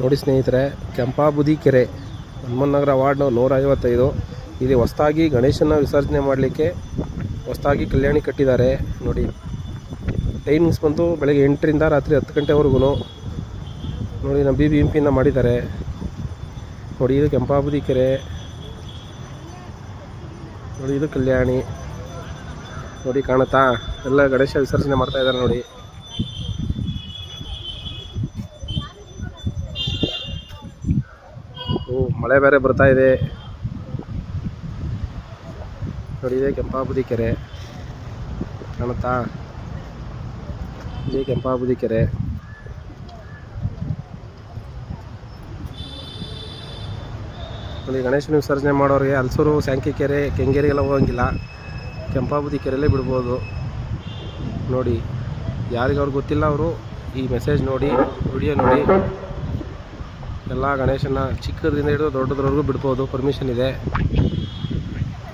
ನೋಡಿ ಸ್ನೇಹಿತರೆ, ಕೆಂಪಾಬುದಿ ಕೆರೆ ಹನುಮನಗರ ವಾರ್ಡ್ ನೂರ ಐವತ್ತೈದು. ಇಲ್ಲಿ ಹೊಸದಾಗಿ ಗಣೇಶನ ವಿಸರ್ಜನೆ ಮಾಡಲಿಕ್ಕೆ ಹೊಸದಾಗಿ ಕಲ್ಯಾಣಿ ಕಟ್ಟಿದ್ದಾರೆ. ನೋಡಿ ಟೈಮಿಂಗ್ಸ್ ಬಂದು ಬೆಳಗ್ಗೆ ಎಂಟರಿಂದ ರಾತ್ರಿ ಹತ್ತು ಗಂಟೆವರೆಗೂ ನೋಡಿ ನಮ್ಮ ಬಿ ಬಿ ಎಂ ಪಿಯಿಂದ ಮಾಡಿದ್ದಾರೆ. ನೋಡಿ, ಇದು ಕೆಂಪಾಬುದಿ ಕೆರೆ. ನೋಡಿ, ಇದು ಕಲ್ಯಾಣಿ. ನೋಡಿ, ಕಾಣುತ್ತಾ? ಎಲ್ಲ ಗಣೇಶ ವಿಸರ್ಜನೆ ಮಾಡ್ತಾ ಇದ್ದಾರೆ ನೋಡಿ ಓ ಮಳೆ ಬೇರೆ ಬರ್ತಾ ಇದೆ. ನೋಡಿ, ಇದೆ ಕೆಂಪಾಬುದಿ ಕೆರೆ. ಕಾಣುತ್ತಾ? ಇದೇ ಕೆಂಪಾಬುದಿ ಕೆರೆ. ಅಲ್ಲಿ ಗಣೇಶನ ವಿಸರ್ಜನೆ ಮಾಡೋರಿಗೆ ಹಲಸೂರು ಸ್ಯಾಂಕಿ ಕೆರೆ, ಕೆಂಗೇರಿಗೆಲ್ಲ ಹೋಗಂಗಿಲ್ಲ. ಕೆಂಪಾಬುದಿ ಕೆರೆಯಲ್ಲೇ ಬಿಡ್ಬೋದು. ನೋಡಿ ಯಾರಿಗೆ ಅವ್ರಿಗೆ ಗೊತ್ತಿಲ್ಲ ಅವರು ಈ ಮೆಸೇಜ್ ನೋಡಿ ವಿಡಿಯೋ ನೋಡಿ. ಎಲ್ಲ ಗಣೇಶನ ಚಿಕ್ಕದ್ರಿಂದ ಹಿಡಿದು ದೊಡ್ಡದ್ರವರೆಗೂ ಬಿಡ್ಬೋದು. ಪರ್ಮಿಷನ್ ಇದೆ.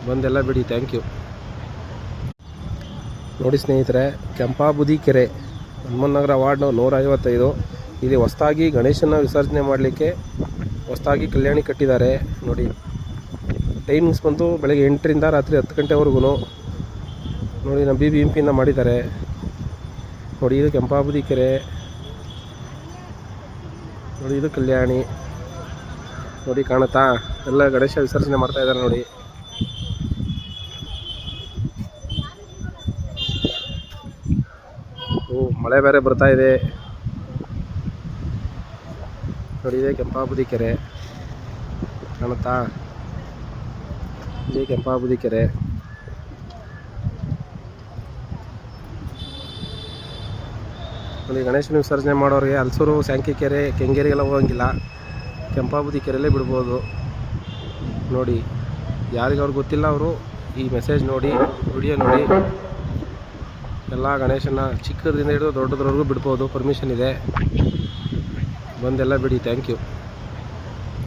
ಬಂದೆಲ್ಲ ಬಿಡಿ. ಥ್ಯಾಂಕ್ ಯು ನೋಡಿ ಸ್ನೇಹಿತರೆ, ಕೆಂಪಾಬುದಿ ಕೆರೆ, ಹನುಮನಗರ ವಾರ್ಡ್ ನೂರ ಐವತ್ತೈದು ಇಲ್ಲಿ ಹೊಸದಾಗಿ ಗಣೇಶನ ವಿಸರ್ಜನೆ ಮಾಡಲಿಕ್ಕೆ ಹೊಸ್ದಾಗಿ ಕಲ್ಯಾಣಿ ಕಟ್ಟಿದ್ದಾರೆ. ನೋಡಿ ಟೈಮಿಂಗ್ಸ್ ಬಂದು ಬೆಳಗ್ಗೆ ಎಂಟರಿಂದ ರಾತ್ರಿ ಹತ್ತು ಗಂಟೆವರೆಗೂ ನೋಡಿ ನಮ್ಮ ಬಿ ಬಿ ಎಂ ಪಿಯಿಂದ ಮಾಡಿದ್ದಾರೆ. ನೋಡಿ, ಇದು ಕೆಂಪಾಬುದಿ ಕೆರೆ. ನೋಡಿ, ಇದು ಕಲ್ಯಾಣಿ. ನೋಡಿ, ಕಾಣುತ್ತಾ? ಎಲ್ಲ ಗಣೇಶ ವಿಸರ್ಜನೆ ಮಾಡ್ತಾ ಇದ್ದಾರೆ ನೋಡಿ. ಓ, ಮಳೆ ಬೇರೆ ಬರ್ತಾ ಇದೆ. ನೋಡಿ, ಇದೆ ಕೆಂಪಾಬುದಿ ಕೆರೆ. ಕಾಣುತ್ತಾ? ಇದೆ ಕೆಂಪಾಬುದಿ ಕೆರೆ. ನೋಡಿ ಗಣೇಶನ ವಿಸರ್ಜನೆ ಮಾಡೋರಿಗೆ ಹಲಸೂರು ಸ್ಯಾಂಕಿ ಕೆರೆ ಕೆಂಗೇರಿಗೆಲ್ಲ ಹೋಗಂಗಿಲ್ಲ. ಕೆಂಪಾಬುದಿ ಕೆರೆಯಲ್ಲೇ ಬಿಡ್ಬೋದು. ನೋಡಿ, ಯಾರಿಗೆ ಅವ್ರಿಗೆ ಗೊತ್ತಿಲ್ಲ ಅವರು, ಈ ಮೆಸೇಜ್ ನೋಡಿ ವಿಡಿಯೋ ನೋಡಿ. ಎಲ್ಲ ಗಣೇಶನ ಚಿಕ್ಕದ್ರಿಂದ ಹಿಡಿದು ದೊಡ್ಡದ್ರವರೆಗೂ ಬಿಡ್ಬೋದು. ಪರ್ಮಿಷನ್ ಇದೆ. ಬಂದೆಲ್ಲ ಬಿಡಿ. Thank you